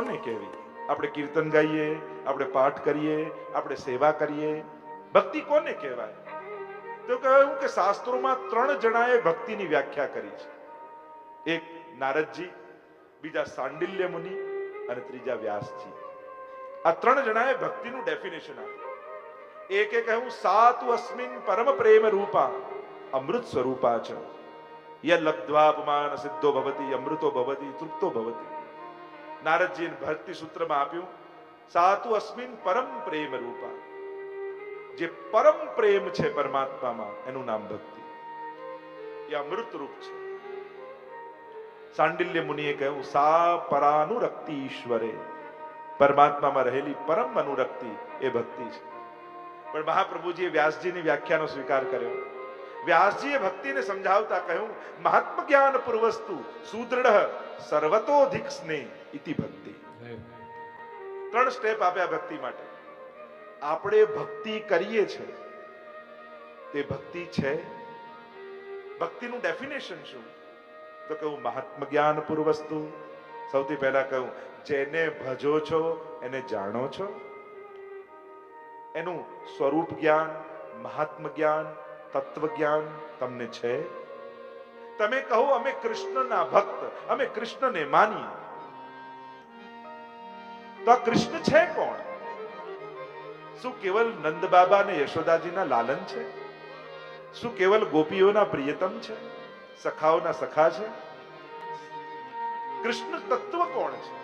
કોને કહેવી? આપણે કીર્તન ગાઈએ, આપણે પાઠ કરીએ, આપણે સેવા કરીએ. ભક્તિ કોને કહેવાય? તો કહેવાયું કે શાસ્ત્રોમાં ત્રણ જણાએ ભક્તિની વ્યાખ્યા કરી છે. એક નારદજી, બીજા સાંડિલ્ય મુનિ અને ત્રીજા વ્યાસજી. આ ત્રણ જણાએ ભક્તિનું ડેફિનેશન આપ્યું. એકે કહ્યું, સાતુ અસ્મિન પરમ પ્રેમ રૂપા, અમૃત સ્વરૂપા છે ય લબ્ધ્વાપમાન સિદ્ધો ભવતી, અમૃતો ભવતી, તૃપ્તો ભવતી. નારદજી ભક્તિ સૂત્રમાં આપ્યું સાતુ અસ્મિન પરમ પ્રેમ રૂપા. જે પરમ પ્રેમ છે પરમાત્મામાં, એનું નામ ભક્તિ. એ અમૃત રૂપ છે. સાંડિલ્ય મુનિએ કહ્યું, સા પરાનુરક્તિ ઈશ્વરે. પરમાત્મામાં રહેલી પરમ અનુરક્તિ એ ભક્તિ છે. પણ મહાપ્રભુજીએ વ્યાસજીની વ્યાખ્યાનો સ્વીકાર કર્યો. વ્યાસજીએ ભક્તિને સમજાવતા કહ્યું મહાત્મ જ્ઞાન પૂર્વસ્તુ સુદૃઢ સર્વતોધિક સ્નેહ ઇતિ ભક્તિ. ત્રણ સ્ટેપ આપ્યા ભક્તિ માટે. આપણે ભક્તિ કરીએ છે, તે ભક્તિ છે? ભક્તિનું ડેફિનેશન શું? તો કહું મહાત્મ જ્ઞાન પૂર્વસ્તુ સૌથી પહેલા કહું, જેને ભજો છો, એને જાણો છો. એનું સ્વરૂપ જ્ઞાન મહાત્મ જ્ઞાન તત્વ જ્ઞાન તમને છે? તમે કહો, અમે કૃષ્ણના ભક્ત, અમે કૃષ્ણને માનીએ. તો કૃષ્ણ છે કોણ? શું કેવલ નંદ બાબા અને યશોદાજીના લાલન છે? શું કેવલ ગોપીઓના પ્રિયતમ છે? સખાઓના સખા છે? કૃષ્ણ તત્વ કોણ છે?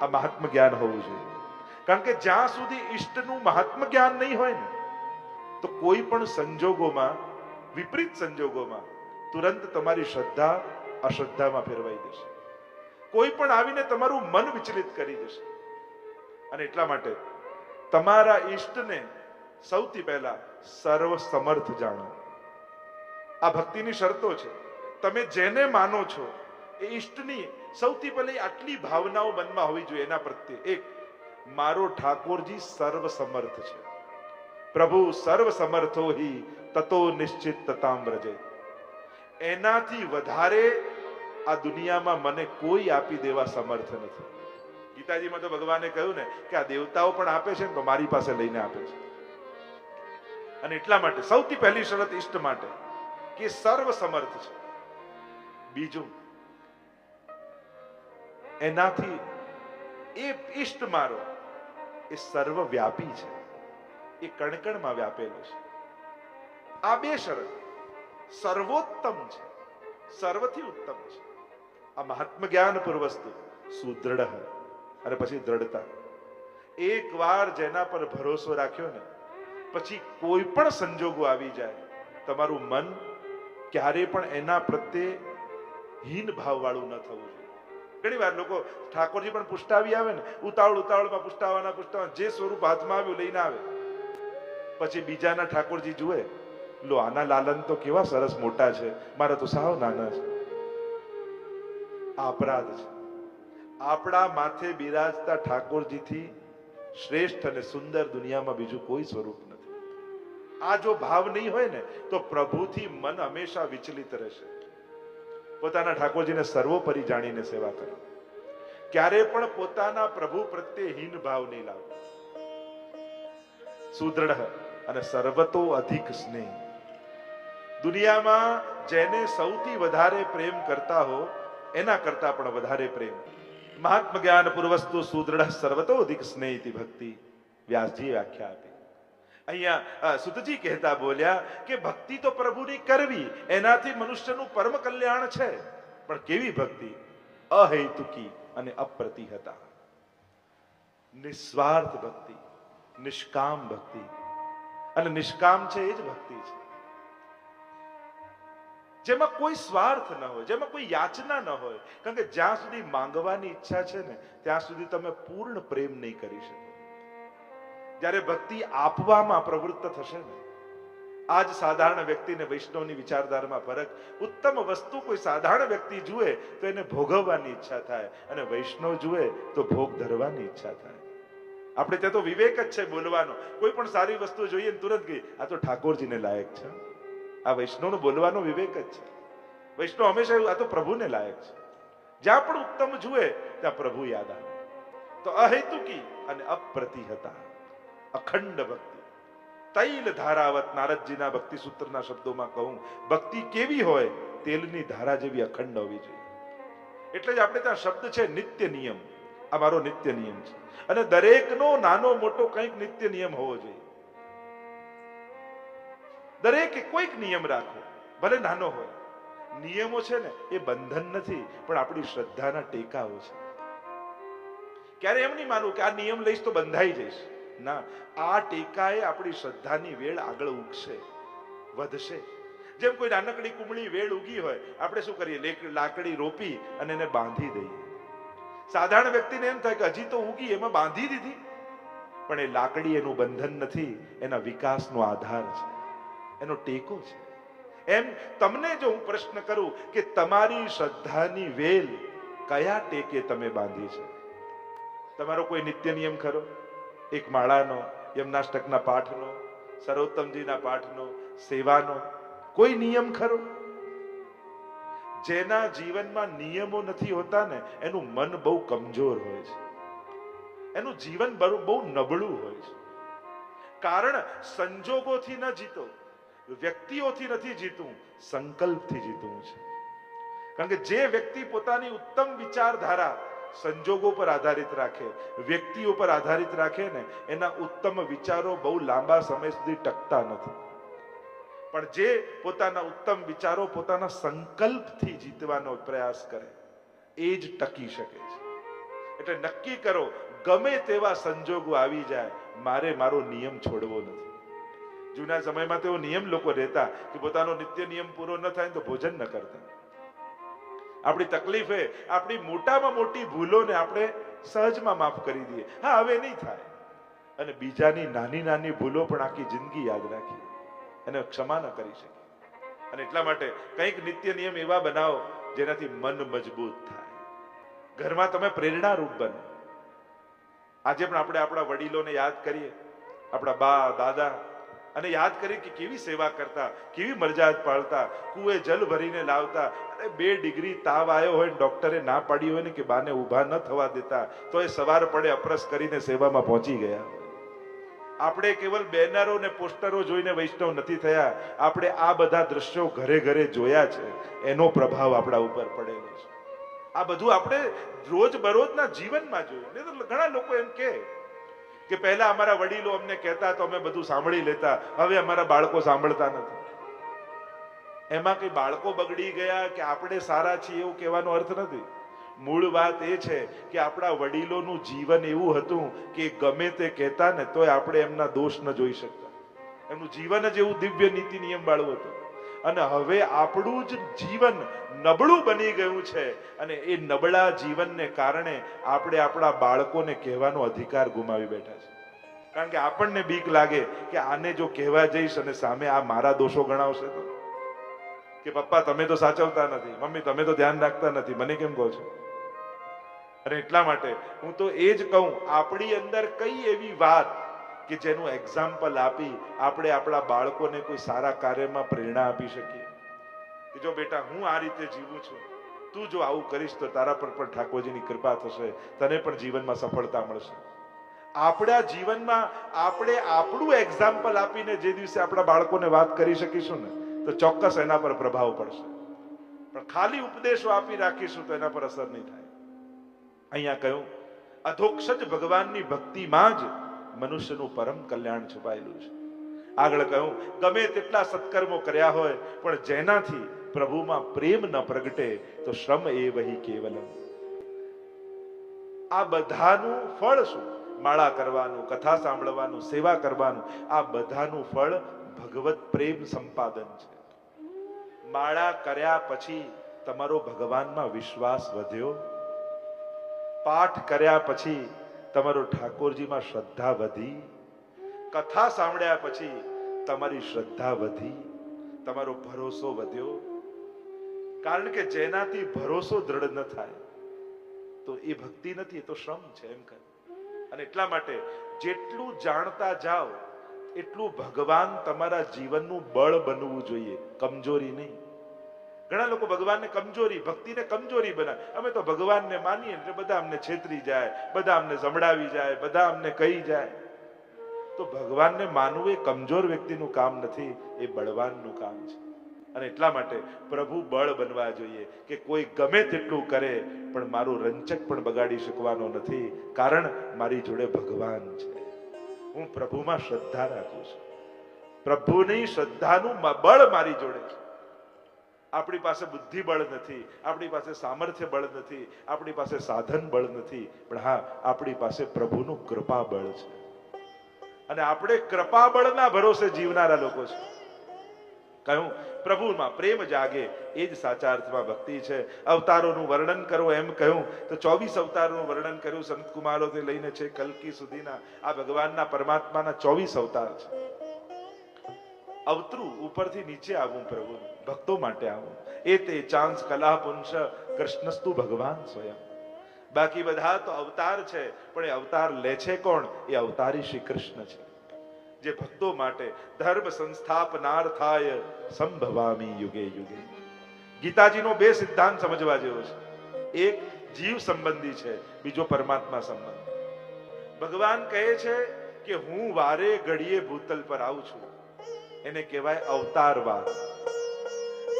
આ મહાત્મ જ્ઞાન હોવું જોઈએ. કારણ કે જ્યાં સુધી ઈષ્ટનું મહાત્મ જ્ઞાન નહીં હોય ને તો કોઈ પણ સંજોગોમાં, વિપરીત સંજોગોમાં, તુરંત તમારી શ્રદ્ધા અશ્રદ્ધામાં ફેરવાઈ જશે. કોઈ પણ આવીને તમારું મન વિચલિત કરી દેશે અને એટલા માટે તમારા ઈષ્ટને સૌથી પહેલા સર્વ સમર્થ જાણો. આ ભક્તિની શરતો છે. તમે જેને માનો છો, એ ઈષ્ટની સૌથી પહેલી આટલી ભાવનાઓ મનમાં હોવી જોઈએ એના પ્રત્યે એક, મારો ઠાકોરજી સર્વ સમર્થ છે. પ્રભુ સર્વ સમર્થો હિ, તતો નિશ્ચિત તતામ વ્રજે. એનાથી વધારે આ દુનિયામાં મને કોઈ આપી દેવા સમર્થ નથી. ગીતાજીમાં તો ભગવાને કહ્યું ને કે આ દેવતાઓ પણ આપે છે ને તો મારી પાસે લઈને આપે છે. અને એટલા માટે, સૌથી પહેલી શરત ઈષ્ટ માટે, કે સર્વ સમર્થ છે. બીજું, એનાથી એ ઈષ્ટ મારો, એ સર્વવ્યાપી છે. એ કણકણમાં વ્યાપેલો છે. આ બે શરત સર્વોત્તમ છે, સર્વથી ઉત્તમ છે. આ મહાત્મ જ્ઞાન પૂર્વસ્તુ સુદૃઢ અને પછી દ્રઢતા. એક વાર જેના પર ભરોસો રાખ્યો ને, પછી કોઈ પણ સંજોગો આવી જાય, તમારું મન ક્યારે પણ એના પ્રત્યે હીન ભાવ વાળું ન થવું જોઈએ. ઘણી વાર લોકો ઠાકોરજી પણ પુષ્ટાવી આવે ને ઉતાવળ ઉતાવળમાં પુષ્ટાવાના પુષ્ટાવા જે સ્વરૂપ હાથમાં આવ્યું લઈને આવે. પછી બીજાના ઠાકોરજી જુએ, લો, આના લાલન તો કેવા સરસ મોટા છે. મારા તો સાવ નાના છે. અપરાધ છે. આપણા માથે બિરાજતા ઠાકોરજીથી શ્રેષ્ઠ અને સુંદર દુનિયામાં બીજું કોઈ સ્વરૂપ નથી. આ જો ભાવ નહીં હોય ને, તો પ્રભુથી મન હંમેશા વિચલિત રહેશે. પોતાના ઠાકોરજીને સર્વોપરી જાણીને સેવા કરો. ક્યારે પણ પોતાના પ્રભુ પ્રત્યે હીન ભાવ નહીં લાવો. સુદૃઢ અને સર્વતો અધિક સ્નેહ. દુનિયામાં જેને સૌથી વધારે પ્રેમ કરતા હો, એના કરતા પણ વધારે પ્રેમ. મહાત્મ જ્ઞાન પૂર્વસ્તુ સુદૃઢ સર્વતો અધિક સ્નેહિતિ ભક્તિ. વ્યાસજી વ્યાખ્યા આપી. અહીંયા સુતજી કહેતા બોલ્યા કે ભક્તિ તો પ્રભુની કરવી, એનાથી મનુષ્યનું પરમ કલ્યાણ છે. પણ કેવી ભક્તિ? અહેતુકી અને અપ્રતિહતા. નિસ્વાર્થ ભક્તિ, નિષ્કામ ભક્તિ અને નિષ્કામ છે એ જ ભક્તિ છે. જેમાં કોઈ સ્વાર્થ ન હોય, જેમાં કોઈ યાચના ન હોય, કારણ કે જ્યાં સુધી માંગવાની ઈચ્છા છે ને, ત્યાં સુધી તમે પૂર્ણ પ્રેમ નહીં કરી શકો. જ્યારે ભક્તિ આપવામાં પ્રવૃત્ત થશે ને, આજ સાધારણ વ્યક્તિને વૈષ્ણવની વિચારધારામાં ફરક, ઉત્તમ વસ્તુ કોઈ સાધારણ વ્યક્તિ જુએ, તો એને ભોગવવાની ઈચ્છા થાય અને વૈષ્ણવ જુએ, તો ભોગ ધરવાની ઈચ્છા થાય. આપણે ત્યાં તો વિવેક જ છે બોલવાનો. કોઈ પણ સારી વસ્તુ જોઈએ ને તુરંત ગઈ આ તો ઠાકોરજીને લાયક છે. આ વૈષ્ણવનો બોલવાનો વિવેક જ છે. વૈષ્ણવ હંમેશા આ તો પ્રભુને લાયક છે. જ્યાં પણ ઉત્તમ જુએ, ત્યાં પ્રભુ યાદ આવે. તો અહેતુકી અને અપ્રતિહતા, અખંડ ભક્તિ. તૈલ ધારાવત નારદજીના ભક્તિ સૂત્રના શબ્દોમાં કહું, ભક્તિ કેવી હોય, તેલની ધારા જેવી અખંડ હોવી જોઈએ. એટલે જ આપણે ત્યાં શબ્દ છે નિત્ય નિયમ. આ મારો નિત્ય નિયમ છે. અને દરેકનો નાનો મોટો કંઈક નિત્ય નિયમ હોવો જોઈએ. દરેકે કોઈક નિયમ રાખો ભલે નાનો હોય. નિયમો છે ને, એ બંધન નથી, પણ આપણી શ્રદ્ધાના ટેકાઓ છે. ક્યારે એમ નહીં માનવું કે આ નિયમ લઈશ તો બંધાઈ જઈશ? ના, આ ટેકાએ આપણી શ્રદ્ધાની વેળ આગળ ઉગશે વધશે. જેમ કોઈ નાનકડી કુમળી વેળ ઉગી હોય, આપણે શું કરીએ? લેક- લાકડી રોપી અને એને બાંધી દઈએ. સાધારણ વ્યક્તિને એમ થાય કે હજી તો ઉગી એમાં બાંધી દીધી. પણ એ લાકડી એનું બંધન નથી, એના વિકાસનો આધાર છે. એનો ટેકો છે. એમ તમને જો હું પ્રશ્ન કરું કે તમારી શ્રદ્ધાની વેલ કયા ટેકે તમે બાંધી છે? તમારો કોઈ નિત્ય નિયમ ખરો? એક માળાનો યમનાષ્ટકના પાઠનો સર્વોત્તમજીના પાઠનો, સેવાનો કોઈ નિયમ ખરો? જેના જીવનમાં નિયમો નથી હોતા ને, એનું મન બહુ કમજોર હોય છે. એનું જીવન બહુ નબળું હોય છે. કારણ સંજોગોથી ન જીતો, વ્યક્તિઓથી નથી જીતવું સંકલ્પથી જીતવું છે. કારણ કે જે વ્યક્તિ પોતાની ઉત્તમ વિચારધારા સંજોગો પર આધારિત રાખે, વ્યક્તિઓ પર આધારિત રાખે ને, એના ઉત્તમ વિચારો બહુ લાંબા સમય સુધી ટકતા નથી. પણ જે પોતાના ઉત્તમ વિચારો, પોતાના સંકલ્પથી જીતવાનો પ્રયાસ કરે, એ જ ટકી શકે છે. એટલે નક્કી કરો, ગમે તેવા સંજોગો આવી જાય, મારે મારો નિયમ છોડવો નથી. જૂના સમયમાં તેવો નિયમ લોકો રહેતા કે પોતાનો નિત્ય નિયમ પૂરો ન થાય તો ભોજન ન કરતા. આપણી તકલીફ આપણી મોટામાં મોટી ભૂલોને આપણે સહજમાં માફ કરી દઈએ. હા, હવે નહીં થાય. અને બીજાની નાની નાની ભૂલો પણ આખી જિંદગી યાદ રાખીએ. અને ક્ષમા ન કરી શકે. અને એટલા માટે કંઈક નિત્ય નિયમ એવા બનાવો જેનાથી મન મજબૂત થાય. ઘરમાં તમે પ્રેરણારૂપ બનો. આજે પણ આપણે આપણા વડીલોને યાદ કરીએ, આપણા બા, દાદા, અને યાદ કરીએ કે કેવી સેવા કરતા, કેવી મરજાદ પાળતા કુએ જલ ભરીને લાવતા, અને બે ડિગ્રી તાવ આવ્યો હોય ડોક્ટરે ના પાડી હોય ને કે બાને ઊભા ન થવા દેતા, તો એ સવાર પડે અપરસ કરીને સેવામાં પહોંચી ગયા. આપણે કેવલ બેનરો ને પોસ્ટરો જોઈને વૈષ્ણવ નથી થયા. આપણે આ બધા દ્રશ્યો ઘરે ઘરે જોયા છે. એનો પ્રભાવ આપણા ઉપર પડેલો છે. આ બધું આપણે રોજ બરોજના જીવનમાં જોયું. ઘણા લોકો એમ કે કે પહેલા અમારા વડીલો અમને કહેતા તો અમે બધું સાંભળી લેતા. હવે અમારા બાળકો સાંભળતા નથી. એમાં કઈ બાળકો બગડી ગયા કે આપણે સારા છીએ એવું કહેવાનો અર્થ નથી. મૂળ વાત એ છે કે આપણા વડીલોનું જીવન એવું હતું કે ગમે તે કહેતા ને તોય આપણે એમના દોષ ન જોઈ શકતા. એમનું જીવન જ એવું દિવ્ય નીતિ નિયમ વાળું હતું. અને હવે આપણું જ જીવન નબળું બની ગયું છે અને એ નબળા જીવનને કારણે આપણે આપણા બાળકોને કહેવાનો અધિકાર ગુમાવી બેઠા છે. કારણ કે આપણને બીક લાગે કે આને જો કહેવા જઈશ અને સામે આ મારા દોષો ગણાવશે તો? કે પપ્પા, તમે તો સાચવતા નથી. મમ્મી, તમે તો ધ્યાન રાખતા નથી. મને કેમ કહો છો? અને એટલા માટે હું તો એ જ કહું, આપણી અંદર કઈ એવી વાત કે જેનું એક્ઝામ્પલ આપી આપણે આપણા બાળકોને કોઈ સારા કાર્યમાં પ્રેરણા આપી શકીએ? કે જો બેટા, હું આ રીતે જીવું છું, તું જો આવું કરીશ તો તારા પર પણ ઠાકોરજીની કૃપા થશે, તને પણ જીવનમાં સફળતા મળશે. આપણા જીવનમાં આપણે આપણું એક્ઝામ્પલ આપીને જે દિવસે આપણા બાળકોને વાત કરી શકીશું ને, તો ચોક્કસ એના પર પ્રભાવ પડશે. પણ ખાલી ઉપદેશો આપી રાખીશું તો એના પર અસર નહીં થાય. અહીંયા કહ્યું, અધોક્ષજ ભગવાનની ભક્તિમાં જ મનુષ્યનું પરમ કલ્યાણ છુપાયેલું છે. આગળ કહ્યું, ગમે તેટલા સત્કર્મો કર્યા હોય, પણ જેનાથી પ્રભુમાં પ્રેમ ન પ્રગટે, તો શ્રમ એ વહી કેવલમ. આ બધાનું ફળ શું? માળા કરવાનું, કથા સાંભળવાનું, સેવા કરવાનું, આ બધાનું ફળ ભગવત પ્રેમ સંપાદન છે. માળા કર્યા પછી તમારો ભગવાનમાં વિશ્વાસ વધ્યો? પાઠ કર્યા પછી તમારો ઠાકોરજીમાં શ્રદ્ધા વધી. કથા સાંભળ્યા પછી તમારી શ્રદ્ધા વધી. તમારો ભરોસો વધ્યો. કારણ કે જેનાથી ભરોસો દ્રઢ ન થાય, તો એ ભક્તિ નથી, એ તો શ્રમ છે એમ કહે. અને એટલા માટે જેટલું જાણતા જાઓ, એટલું ભગવાન તમારા જીવનનું બળ બનવું જોઈએ. કમજોરી નહીં. ઘણા લોકો ભગવાનને કમજોરી, ભક્તિને કમજોરી બનાવે. અમે તો ભગવાનને માનીએ એટલે બધા અમને છેતરી જાય, બધા અમને જમડાવી જાય, બધા અમને કહી જાય. તો ભગવાનને માનવું એ કમજોર વ્યક્તિનું કામ નથી, એ બળવાનનું કામ છે. અને એટલા માટે પ્રભુ બળ બનવા જોઈએ કે કોઈ ગમે તેટલું કરે, પણ મારું રંચક પણ બગાડી શકવાનો નથી, કારણ મારી જોડે ભગવાન છે. હું પ્રભુમાં શ્રદ્ધા રાખું છું. પ્રભુની શ્રદ્ધાનું બળ મારી જોડે છે. આપણી પાસે બુદ્ધિ બળ નથી, આપણી પાસે સામર્થ્ય બળ નથી, આપણી પાસે સાધન બળ નથી, પણ હા, આપણી પાસે પ્રભુનું કૃપા બળ છે. અને આપણે કૃપા બળના ભરોસે જીવનારા લોકો છે. કહ્યું, પ્રભુમાં પ્રેમ જાગે, એ જ સાચા અર્થમાં ભક્તિ છે. અવતારોનું વર્ણન કરો એમ કહ્યું. તો ચોવીસ અવતારોનું વર્ણન કર્યું, સંત કુમારોથી લઈને છે, કલ્કી સુધીના આ ભગવાનના પરમાત્માના ચોવીસ અવતાર છે. અવતરું ઉપરથી નીચે આવું પ્રભુ, ભક્તો માટે આવું. એ તે ચાંસ કલા પુંશ કૃષ્ણસ્તુ ભગવાન સ્વયં. બાકી બધા તો અવતાર છે, પણ એ અવતાર લે છે કોણ? એ અવતારી શ્રી કૃષ્ણ છે. જે ભક્તો માટે ધર્મ સંસ્થાપનાર થાય સંભવામી યુગે યુગે. ગીતાજીનો બે સિદ્ધાંત સમજવા જેવો છે. એક જીવ સંબંધી છે, બીજો પરમાત્મા સંબંધ. ભગવાન કહે છે કે હું વારે ઘડીએ ભૂતલ પર આવું છું. એને કહેવાય અવતારવાદ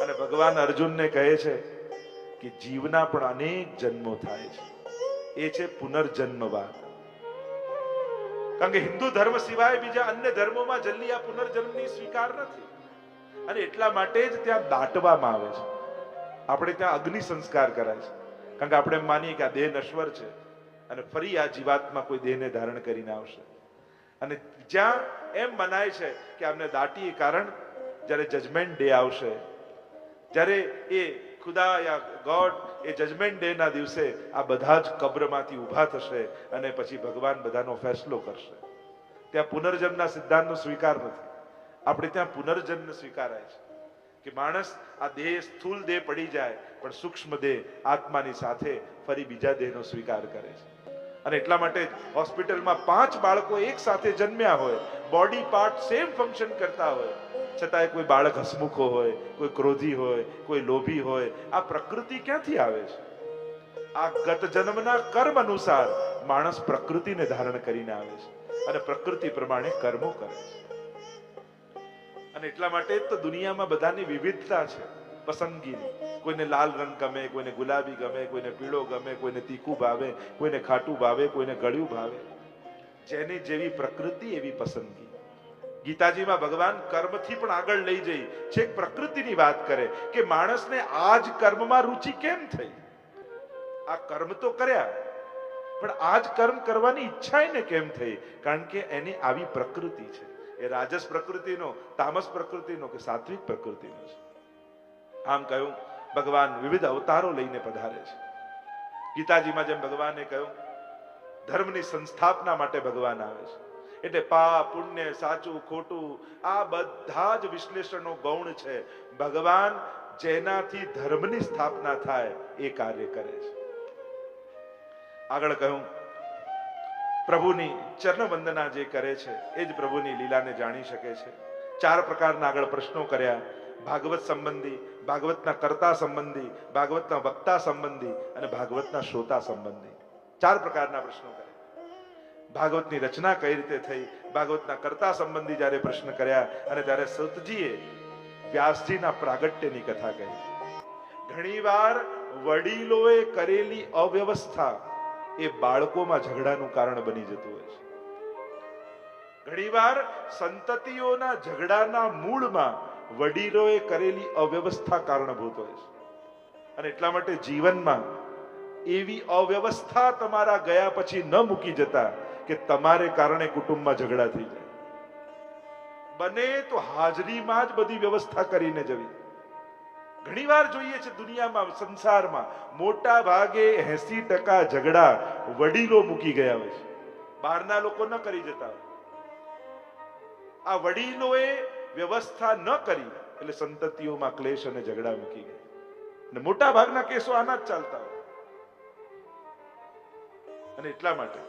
અને ભગવાન અર્જુનને કહે છે કે જીવના પણ અનેક જન્મો થાય છે. એ છે પુનર્જન્મવાદ. કારણ કે હિન્દુ ધર્મ સિવાય બીજા અન્ય ધર્મોમાં જલ્દી આ પુનર્જન્મની સ્વીકાર નથી. અને એટલા માટે જ ત્યાં દાટવામાં આવે છે. આપણે ત્યાં અગ્નિ સંસ્કાર કરાય છે. કારણ કે આપણે માનીએ કે આ દેહ નશ્વર છે અને ફરી આ જીવાત્મા કોઈ દેહને ધારણ કરીને આવશે. અને જ્યાં એમ મનાય છે કે આમને એ કારણ જ્યારે જજમેન્ટ ડે આવશે, જ્યારે એ ખુદા યા ગોડ એ જજમેન્ટ ડે ના દિવસે આ બધા જ કબ્રમાંથી ઊભા થશે અને પછી ભગવાન બધાનો ફેસલો કરશે. ત્યાં પુનર્જન્મના સિદ્ધાંતનો સ્વીકાર નથી. આપણે ત્યાં પુનર્જન્મ સ્વીકારાય છે કે માણસ આ દેહ સ્થૂલ દેહ પડી જાય, પણ સૂક્ષ્મ દેહ આત્માની સાથે ફરી બીજા દેહનો સ્વીકાર કરે છે. અને એટલા માટે હોસ્પિટલમાં પાંચ બાળકો એક સાથે જન્મ્યા હોય બોડી પાર્ટ સેમ ફંક્શન કરતા હોય. છતાંય કોઈ બાળક હસમુખો હોય, કોઈ ક્રોધી હોય, કોઈ લોભી હોય, આ પ્રકૃતિ ક્યાંથી આવે છે? આ ગત જન્મના કર્મ અનુસાર માણસ પ્રકૃતિને ધારણ કરીને આવે છે અને પ્રકૃતિ પ્રમાણે કર્મો કરે છે. અને એટલા માટે જ તો દુનિયામાં બધાની વિવિધતા છે. પસંદગીની. કોઈને લાલ રંગ ગમે, કોઈને ગુલાબી ગમે, કોઈને પીળો ગમે, કોઈને તીખું ભાવે, કોઈને ખાટું ભાવે, કોઈને ગળ્યું ભાવે. જેની જેવી પ્રકૃતિ, એવી પસંદગી. ગીતાજીમાં ભગવાન કર્મથી પણ આગળ લઈ જઈ છેક પ્રકૃતિની વાત કરે કે માણસને આ જ કર્મમાં રુચિ કેમ થઈ? આ કર્મ તો કર્યા, પણ આ જ કર્મ કરવાની ઈચ્છા એને કેમ થઈ? કારણ કે એની આવી પ્રકૃતિ છે. એ રાજસ પ્રકૃતિનો, તામસ પ્રકૃતિનો કે સાત્વિક પ્રકૃતિનો છે. આમ કહ્યું, ભગવાન વિવિધ અવતારો લઈને પધારે છે. ગીતાજીમાં જેમ ભગવાને કહ્યું, ધર્મની સંસ્થાપના માટે ભગવાન આવે છે. એટલે પાપ, પુણ્ય, સાચું, ખોટું, આ બધા જ વિશ્લેષણનો ગૌણ છે. ભગવાન જેનાથી ધર્મની સ્થાપના થાય, એ કાર્ય કરે છે. આગળ કહ્યું, પ્રભુની ચરણ વંદના જે કરે છે, એ જ પ્રભુની લીલાને જાણી શકે છે. ચાર પ્રકારના આગળ પ્રશ્નો કર્યા. ભાગવત સંબંધી, ભાગવતના કર્તા સંબંધી, ભાગવતના વક્તા સંબંધી અને ભાગવતના શ્રોતા સંબંધી. ચાર પ્રકારના પ્રશ્નો કરે ભાગવતની રચના કઈ રીતે થઈ? ભાગવતના કર્તા સંબંધી જ્યારે પ્રશ્ન કર્યા અને ત્યારે સતજીએ વ્યાસજીના પ્રાગટ્યની કથા કહી. ઘણીવાર વડીલોએ કરેલી અવ્યવસ્થા એ બાળકોમાં ઝઘડાનું કારણ બની જતું હોય છે. ઘણીવાર સંતતિઓના ઝઘડાના મૂળમાં વડીલોએ કરેલી અવ્યવસ્થા કારણભૂત હોય છે. અને એટલા માટે જીવનમાં એવી અવ્યવસ્થા તમારા ગયા પછી ન મૂકી જતા કે તમારે કારણે કુટુંબમાં ઝઘડા થઈ જાય. બને તો હાજરીમાં જ બધી વ્યવસ્થા કરીને જવી. ઘણીવાર જોઈએ છે દુનિયામાં, સંસારમાં મોટા ભાગે એસી ટકા ઝઘડા વડીલો મૂકી ગયા હોય છે. બહારના લોકો ન કરી જતા આ વડીલોએ વ્યવસ્થા ન કરી, એટલે સંતતિઓમાં ક્લેશ અને ઝઘડા મૂકી ગયા. અને મોટા ભાગના કેસો આના જ ચાલતા હોય. અને એટલા માટે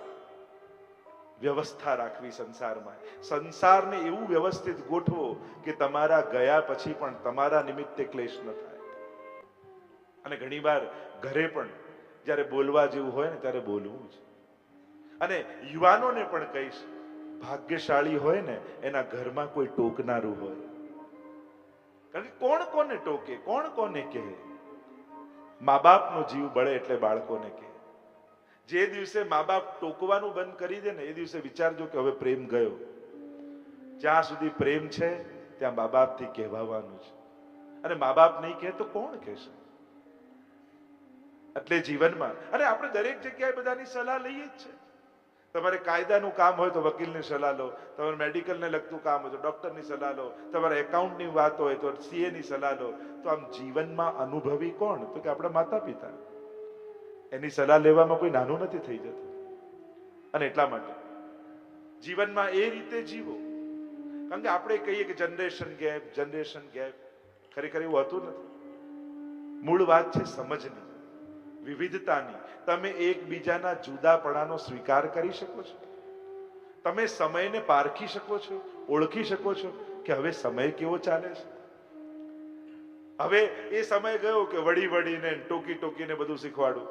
વ્યવસ્થા રાખવી સંસારમાં. સંસારને એવું વ્યવસ્થિત ગોઠવો કે તમારા ગયા પછી પણ તમારા નિમિત્તે ક્લેશ ન થાય. અને ઘણીવાર ઘરે પણ જ્યારે બોલવા જેવું હોય ને ત્યારે બોલવું જ. અને યુવાનોને પણ કહીશ ભાગ્યશાળી હોય ને, એના ઘરમાં કોઈ ટોકનારું હોય. કારણ કે કોણ કોને ટોકે, કોણ કોને કહે? મા બાપનો જીવ બળે એટલે બાળકોને કહે. જે દિવસે મા બાપ ટોકવાનું બંધ કરી દે ને, એ દિવસે વિચારજો કે હવે પ્રેમ ગયો. જ્યાં સુધી પ્રેમ છે, ત્યાં મા બાપથી કહેવાવાનું છે. અને મા બાપ નહીં કહે તો કોણ કહેશે? એટલે જીવનમાં. અને આપણે દરેક જગ્યાએ બધાની સલાહ લઈએ જ છે. તમારે કાયદાનું કામ હોય તો વકીલની સલાહ લો, તમારે મેડિકલને લગતું કામ હોય તો ડૉક્ટરની સલાહ લો, તમારે એકાઉન્ટની વાત હોય તો સીએની સલાહ લો. તો આમ જીવનમાં અનુભવી કોણ? તો કે આપણા માતા પિતા એની સલાહ લેવામાં કોઈ નાનું નથી થઈ જતું. અને એટલા માટે જીવનમાં એ રીતે જીવો. કારણ કે આપણે કહીએ કે જનરેશન ગેપ જનરેશન ગેપ ખરેખર એવું હતું નથી. મૂળ વાત છે સમજની. વિવિધતાની તમે એકબીજાના જુદાપણાનો સ્વીકાર કરી શકો છો. તમે સમયને પારખી શકો છો, ઓળખી શકો છો કે હવે સમય કેવો ચાલે છે. હવે એ સમય ગયો કે વળી વળીને ટોકી ટોકીને બધું શીખવાડું.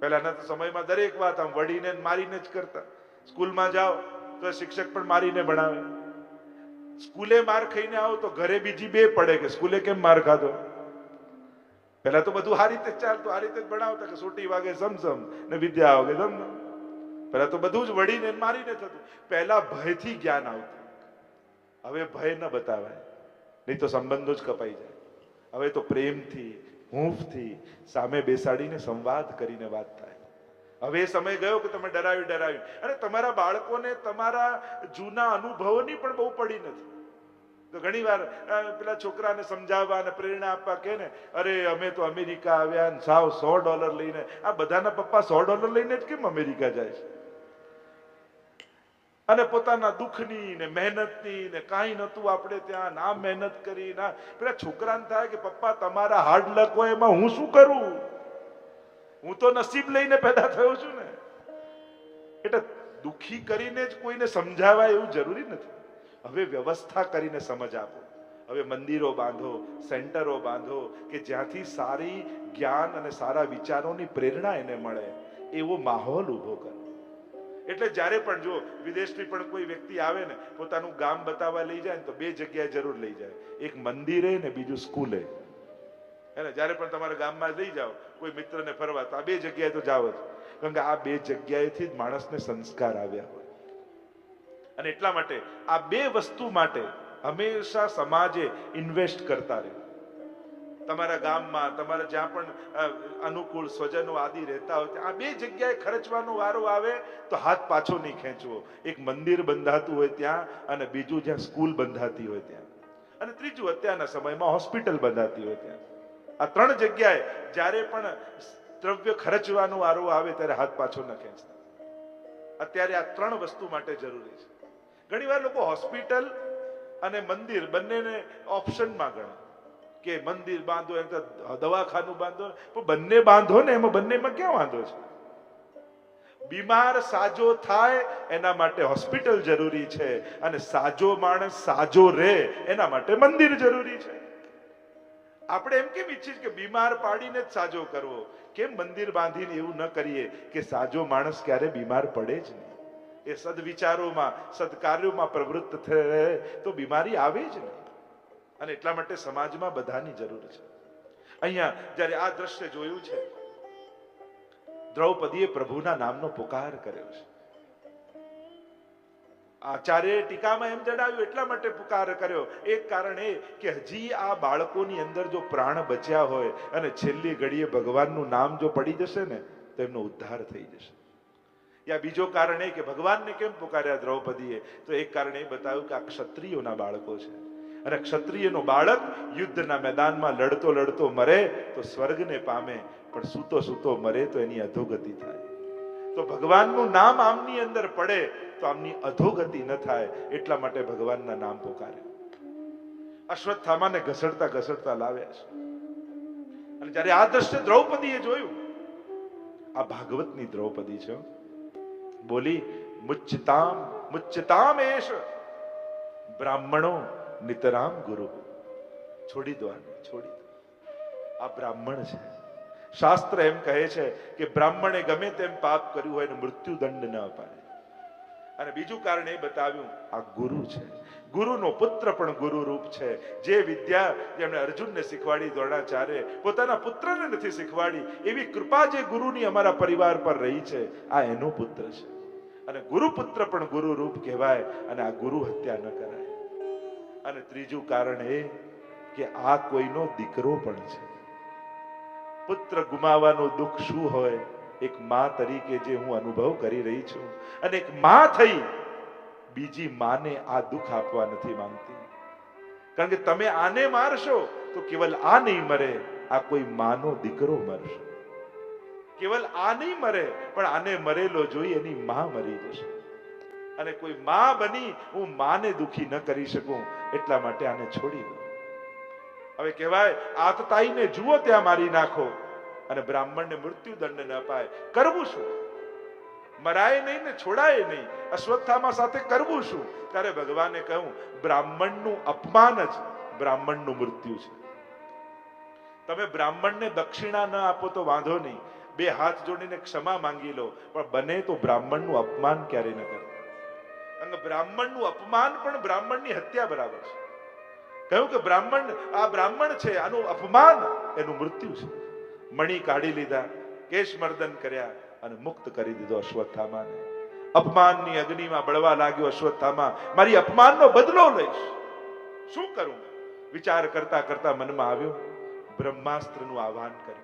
પહેલાના તો સમયમાં દરેક વાત આમ વળીને મારીને જ કરતા. સ્કૂલમાં જાઓ તો શિક્ષક પણ મારીને ભણાવે. સ્કૂલે માર ખાઈને આવો તો ઘરે બીજી બે પડે કે સ્કૂલે કેમ માર ખાધો? પહેલા તો બધું આ રીતે ચાલતું આ રીતે જ ભણાવતા કે સોટી વાગે સમસમ ને વિદ્યા વાગે સમસમ પેલા તો બધું જ વળીને મારીને થતું. પહેલા ભયથી જ્ઞાન આવતું. હવે ભય ન બતાવાય. નહીં તો સંબંધો જ કપાઈ જાય. હવે તો પ્રેમથી, હૂંફથી, સામે બેસાડીને સંવાદ કરીને વાત થાય. હવે એ સમય ગયો કે તમે ડરાવી ડરાવી અને તમારા બાળકોને તમારા જૂના અનુભવોની પણ બહુ પડી નથી. તો ઘણી વાર પેલા છોકરાને સમજાવવા અને પ્રેરણા આપવા કે ને, અરે, અમે તો અમેરિકા આવ્યા ને સાવ સો ડોલર લઈને. આ બધાના પપ્પા સો ડોલર લઈને જ કેમ અમેરિકા જાય છે? અને પોતાના દુઃખની ને મહેનતની ને કાંઈ નહોતું આપણે ત્યાં, ના મહેનત કરી, ના. પેલા છોકરાને થાય કે, પપ્પા, તમારા હાર્ડ લક હોય એમાં હું શું કરું? હું તો નસીબ લઈને પેદા થયો છું ને. એટલે દુઃખી કરીને જ કોઈને સમજાવાય એવું જરૂરી નથી. હવે વ્યવસ્થા કરીને સમજ આપો. હવે મંદિરો બાંધો, સેન્ટરો બાંધો, કે જ્યાંથી સારી જ્ઞાન અને સારા વિચારોની પ્રેરણા એને મળે, એવો માહોલ ઊભો કરો. એટલે જ્યારે પણ જો વિદેશથી પણ કોઈ વ્યક્તિ આવે ને, પોતાનું ગામ બતાવવા લઈ જાય ને, તો બે જગ્યાએ જરૂર લઈ જાય. એક મંદિરે ને બીજું સ્કૂલે. હે ને, જ્યારે પણ તમારા ગામમાં લઈ જાઓ, કોઈ મિત્રને ફરવા, તો આ બે જગ્યાએ તો જાઓ જ. કારણ કે આ બે જગ્યાએથી જ માણસને સંસ્કાર આવ્યા હોય. અને એટલા માટે આ બે વસ્તુ માટે હંમેશા સમાજે ઇન્વેસ્ટ કરતા રહે. તમારા ગામમાં, તમારા જ્યાં પણ અનુકૂળ સ્વજનો આદિ રહેતા હોય આ બે જગ્યાએ ખર્ચવાનો વારો આવે તો હાથ પાછો નહીં ખેંચવો. એક મંદિર બંધાતું હોય ત્યાં અને બીજું જ્યાં સ્કૂલ બંધાતી હોય ત્યાં. અને ત્રીજું, અત્યારના સમયમાં હોસ્પિટલ બંધાતી હોય ત્યાં. આ ત્રણ જગ્યાએ જ્યારે પણ દ્રવ્ય ખર્ચવાનો વારો આવે ત્યારે હાથ પાછો ન ખેંચતા. અત્યારે આ ત્રણ વસ્તુ માટે જરૂરી છે. ઘણીવાર લોકો હોસ્પિટલ અને મંદિર બંનેને ઓપ્શનમાં ગણે. કે મંદિર બાંધો, એમ તો દવાખાનું બાંધો, પણ બંને બાંધો ને, એમાં બંનેમાં ક્યાં વાંધો છે? બીમાર સાજો થાય, એના માટે હોસ્પિટલ જરૂરી છે. અને સાજો માણસ સાજો રહે, એના માટે મંદિર જરૂરી છે. આપણે એમ કેમ ઈચ્છીએ કે બીમાર પાડીને જ સાજો કરવો? કેમ મંદિર બાંધીને એવું ન કરીએ કે સાજો માણસ ક્યારે બીમાર પડે જ નહીં? એ સદવિચારોમાં, સદકાર્યોમાં પ્રવૃત્ત થયે તો બીમારી આવે જ નહીં. અને એટલા માટે સમાજમાં બધાની જરૂર છે. અહીંયા જ્યારે આ દ્રશ્ય જોયું છે, દ્રૌપદીએ પ્રભુના નામનો પુકાર કર્યો છે. આચાર્ય ટીકામાં એમ જણાવ્યું, એટલા માટે પુકાર કર્યો. એક કારણ એ કે હજી આ બાળકોની અંદર જો પ્રાણ બચ્યા હોય અને છેલ્લી ઘડીએ ભગવાનનું નામ જો પડી જશે ને, તો એમનો ઉદ્ધાર થઈ જશે. યા બીજો કારણ એ કે ભગવાનને કેમ પુકાર્યા દ્રૌપદીએ? તો એક કારણ એ બતાવ્યું કે આ ક્ષત્રિયોના બાળકો છે. અને ક્ષત્રિયનો બાળક યુદ્ધના મેદાનમાં લડતો લડતો મરે તો સ્વર્ગને પામે, પણ સૂતો સૂતો મરે તો એની અધોગતિ થાય. તો ભગવાનનું નામ આમની અંદર પડે તો આમની અધોગતિ ન થાય, એટલા માટે ભગવાનના નામ પોકારે અશ્વત્થામાને ઘસડતા ઘસડતા લાવ્યા છે. અને જ્યારે આ દ્રશ્ય દ્રૌપદીએ જોયું, આ ભાગવતની દ્રૌપદી છે. બોલી મુચ્ચતામ મુચ્ચતામ એશ બ્રાહ્મણો નિતરામ ગુરુ. છોડી દો આને, છોડી દો. આ બ્રાહ્મણ છે. શાસ્ત્ર એમ કહે છે કે બ્રાહ્મણે ગમે તેમ પાપ કર્યું હોય મૃત્યુદંડ ન અપાય અને બીજું કારણ એ બતાવ્યું, આ ગુરુ છે. ગુરુનો પુત્ર પણ ગુરુ રૂપ છે. જે વિદ્યા જેમણે અર્જુનને શીખવાડી દ્રોણાચાર્ય, પોતાના પુત્રને નથી શીખવાડી, એવી કૃપા જે ગુરુની અમારા પરિવાર પર રહી છે, આ એનો પુત્ર છે. અને ગુરુપુત્ર પણ ગુરુ રૂપ કહેવાય અને આ ગુરુ હત્યા ન કરાય. અને ત્રીજું કારણ એ કે આ કોઈનો દીકરો પણ છે. પુત્ર ગુમાવવાનું દુઃખ શું હોય? એક માં તરીકે જે હું અનુભવ કરી રહી છું. અને એક માં થઈ બીજી માને આ દુઃખ આપવા નથી માંગતી. કારણ કે તમે આને મારશો તો કેવલ આ નહીં મરે, આ કોઈ માનો દીકરો મરશે. કેવલ આ નહીં મરે, પણ આને મરેલો જોઈ એની માં મરી જશે. અને કોઈ માં બની હું માને દુખી ન કરી શકું, એટલા માટે આને છોડી દઉં. હવે કહેવાય આતતાઈને જુઓ ત્યાં મારી નાખો. અને બ્રાહ્મણને મૃત્યુદંડ ન અપાય. કરવું શું? મરાય નહીં ને છોડાય નહીં. અશ્વત્થામા સાથે કરવું શું? ત્યારે ભગવાને કહ્યું, બ્રાહ્મણનું અપમાન જ બ્રાહ્મણનું મૃત્યુ છે. તમે બ્રાહ્મણને દક્ષિણા ન આપો તો વાંધો નહીં. બે હાથ જોડીને ક્ષમા માંગી લો, પણ બને તો બ્રાહ્મણનું અપમાન ક્યારે ન કરે. કે બ્રાહ્મણનું અપમાન પણ બ્રાહ્મણની હત્યા બરાબર છે. કહ્યું કે બ્રાહ્મણ, આ બ્રાહ્મણ છે, આનું અપમાન, એનું મૃત્યુ છે. મણી કાઢી લીધા કેશ મર્દન કર્યા અને મુક્ત કરી દીધો અશ્વત્થામાને. અપમાનની અગ્નિમાં બળવા લાગ્યો અશ્વત્થામા, મારી અપમાનનો બદલો લઈશ. શું કરું? વિચાર કરતા કરતા મનમાં આવ્યો, બ્રહ્માસ્ત્રનું આહ્વાન કર્યું.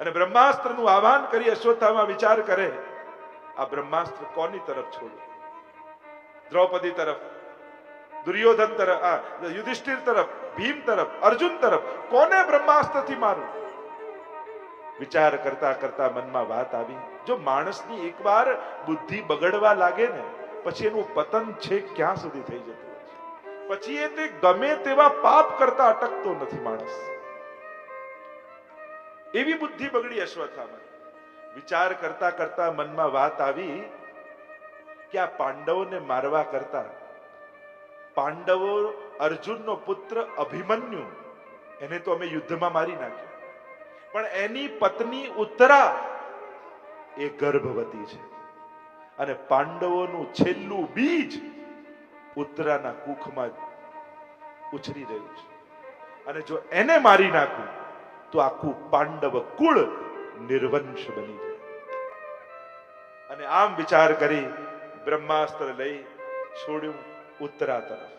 અને બ્રહ્માસ્ત્રનું આહ્વાન કરી અશ્વત્થામાં વિચાર કરે, આ બ્રહ્માસ્ત્ર કોની તરફ છોડું? દ્રૌપદી તરફ, દુર્યોધન તરફ, આ યુધિષ્ઠિર તરફ, ભીમ તરફ, અર્જુન તરફ, કોને બ્રહ્માસ્ત્રથી મારું? વિચાર કરતા કરતા મનમાં વાત આવી, જો માણસની એકવાર બુદ્ધિ બગડવા લાગે ને, પછી એનું પતન છે ક્યાં સુધી થઈ જતું પછી એ તે ગમે તેવા પાપ કરતા અટકતો નથી માણસ. એવી બુદ્ધિ બગડી અશ્વત્થામાં વિચાર કરતા કરતા મનમાં વાત આવી કે આ પાંડવોને મારવા કરતા પાંડવો અર્જુનનો પુત્ર અભિમન્યુ, એને તો અમે યુદ્ધમાં મારી નાખ્યો. પણ એની પત્ની ઉત્તરા એ ગર્ભવતી છે. અને પાંડવોનું છેલ્લું બીજ ઉત્તરાના કુખમાં ઉછરી રહ્યું છે. અને જો એને મારી નાખું તો આખું પાંડવ કુળ નિર્વંશ બની જાય અને આમ વિચાર કરી બ્રહ્માસ્ત્ર લઈ છોડ્યું ઉત્તરા તરફ.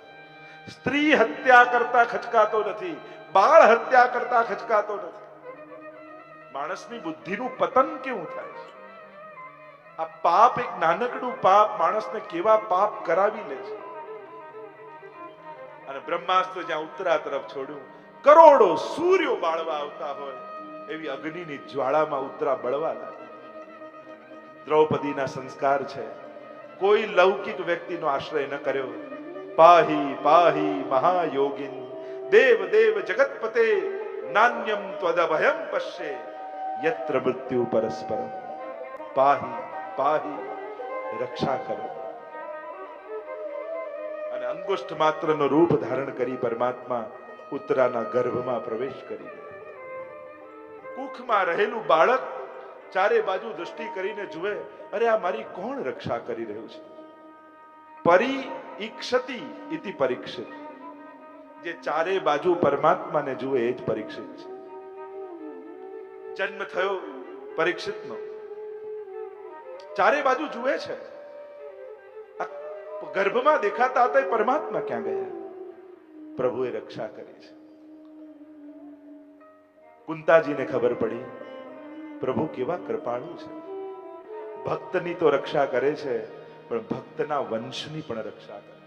સ્ત્રી હત્યા કરતા ખચકાતો નથી, બાળ હત્યા કરતા ખચકાતો નથી. માણસની બુદ્ધિનું પતન કેવું થાય? છે આ પાપ એક નાનકડું પાપ માણસને કેવા પાપ કરાવી લે છે? અને બ્રહ્માસ્ત્ર જ્યાં ઉત્તરા તરફ છોડ્યું કરોડો સૂર્યો બાળવા આવતા હોય, એવી અગ્નિની જ્વાળામાં ઉતરા બળવા લાગે. દ્રૌપદીના સંસ્કાર છે, કોઈ લૌકિક વ્યક્તિનો આશ્રય ન કર્યો પાહી પાહી મહાયોગિન, દેવ દેવ જગતપતે નાન્યમ ત્વદભયમ પશ્યે, યત્ર મૃત્યુ પરસ્પર પાહી પાહી, રક્ષા કરો. અને અંગુષ્ઠ માત્રનો રૂપ ધારણ કરી પરમાત્મા ઉત્તરાના ગર્ભમાં પ્રવેશ કરી ગયા કુખમાં રહેલું બાળક ચારે બાજુ દૃષ્ટિ કરીને જુએ, અરે, આ મારી કોણ રક્ષા કરી રહ્યું છે? પરી ઈક્ષતિ ઇતિ પરીક્ષિત. જે ચારે બાજુ પરમાત્માને જુએ, એ જ પરીક્ષિત છે. જન્મ થયો પરીક્ષિતનો. ચારે બાજુ જુએ છે. ગર્ભમાં દેખાતા હતા પરમાત્મા ક્યાં ગયા? પ્રભુએ રક્ષા કરી છે. કુંતાજીને ખબર પડી, પ્રભુ, કેવા કૃપાળુ છે. ભક્તની તો રક્ષા કરે છે, પણ ભક્તના વંશની પણ રક્ષા કરે